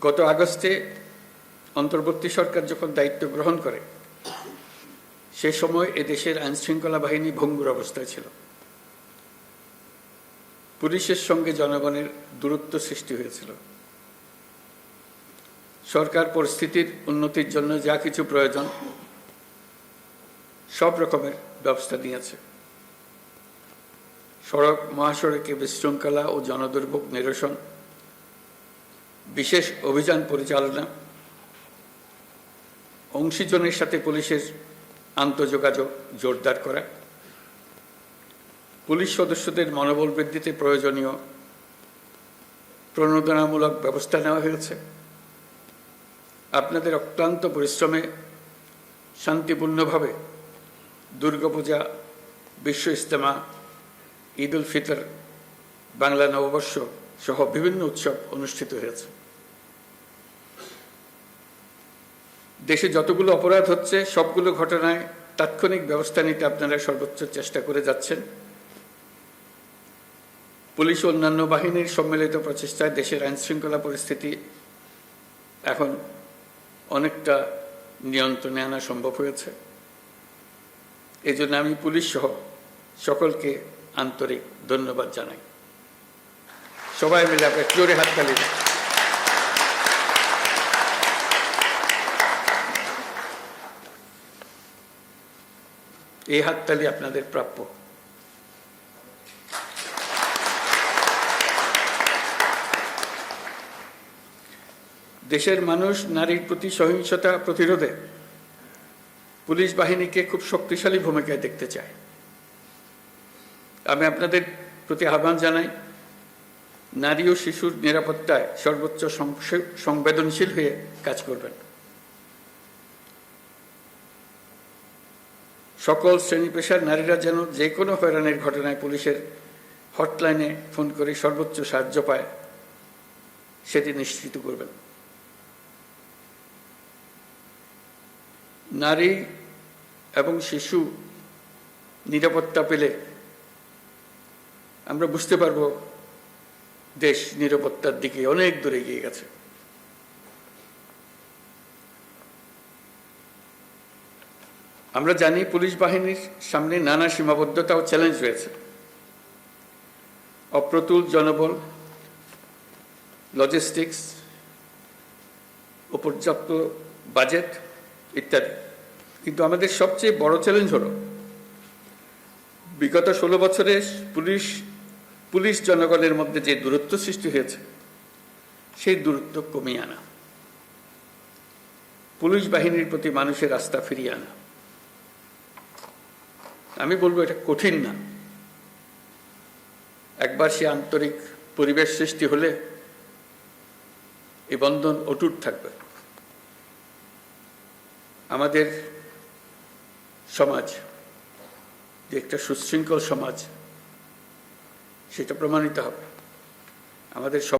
গত আগস্টে অন্তর্বর্তী সরকার যখন দায়িত্ব গ্রহণ করে, সে সময় এদেশের আইনশৃঙ্খলা বাহিনী ভঙ্গুর অবস্থায় ছিল। পুলিশের সঙ্গে জনগণের দূরত্ব সৃষ্টি হয়েছিল। সরকার পরিস্থিতির উন্নতির জন্য যা কিছু প্রয়োজন, সব রকমের ব্যবস্থা নিয়েছে। সড়ক মহাসড়কে বিশৃঙ্খলা ও জনদুর্ভোগ নিরসন বিশেষ অভিযান পরিচালনা, অংশীজনের সাথে পুলিশের আন্তঃযোগাযোগ জোরদার করা, পুলিশ সদস্যদের মনোবল বৃদ্ধিতে প্রয়োজনীয় প্রণোদনামূলক ব্যবস্থা নেওয়া হয়েছে। আপনাদের অক্লান্ত পরিশ্রমে শান্তিপূর্ণভাবে দুর্গাপূজা, বিশ্ব ইজতেমা, ঈদ উল ফিতর, বাংলা নববর্ষ সহ বিভিন্ন উৎসব অনুষ্ঠিত হয়েছে। দেশে যতগুলো অপরাধ হচ্ছে, সবগুলো ঘটনায় তাৎক্ষণিক ব্যবস্থা নিতে আপনারা সর্বোচ্চ চেষ্টা করে যাচ্ছেন। পুলিশ অন্যান্য বাহিনীর সম্মিলিত প্রচেষ্টায় দেশের আইন শৃঙ্খলা পরিস্থিতি এখন অনেকটা নিয়ন্ত্রণে আনা সম্ভব হয়েছে। এই জন্য আমি পুলিশ সহ সকলকে আন্তরিক ধন্যবাদ জানাই। সবাই মিলে আপনার জোরে হাততালি। এই হাততালি আপনাদের প্রাপ্য। দেশের মানুষ নারীর প্রতি সহিংসতা প্রতিরোধে পুলিশ বাহিনীকে খুব শক্তিশালী ভূমিকায় দেখতে চায়। আমি আপনাদের প্রতি আহ্বান জানাই। নারী ও শিশুর নিরাপত্তায় সর্বোচ্চ সংবেদনশীল হয়ে কাজ করবেন। সকল শ্রেণি পেশার নারীরা যেন যে কোনো হয়রানির ঘটনায় পুলিশের হটলাইনে ফোন করে সর্বোচ্চ সাহায্য পায়, সেটি নিশ্চিত করবেন। নারী এবং শিশু নিরাপত্তা পেলে আমরা বুঝতে পারব দেশ নিরাপত্তার দিকে অনেক দূরে এগিয়ে গেছে। আমরা জানি পুলিশ বাহিনীর সামনে নানা সীমাবদ্ধতা ও চ্যালেঞ্জ রয়েছে। অপ্রতুল জনবল লজিস্টিক্স ও পর্যাপ্ত বাজেট ইত্যাদি। কিন্তু আমাদের সবচেয়ে বড় চ্যালেঞ্জ হলো, বিগত ষোলো বছরে পুলিশ পুলিশ জনগণের মধ্যে যে দূরত্ব সৃষ্টি হয়েছে, সেই দূরত্ব কমিয়ে আনা। পুলিশ বাহিনীর প্রতি মানুষের আস্থা ফিরিয়ে আনা। আমি বলব এটা কঠিন না। একবার সে আন্তরিক পরিবেশ সৃষ্টি হলে এই বন্ধন অটুট থাকবে। আমাদের সমাজ যে একটা সুশৃঙ্খল সমাজ সেটা প্রমাণিত হবে। আমাদের সব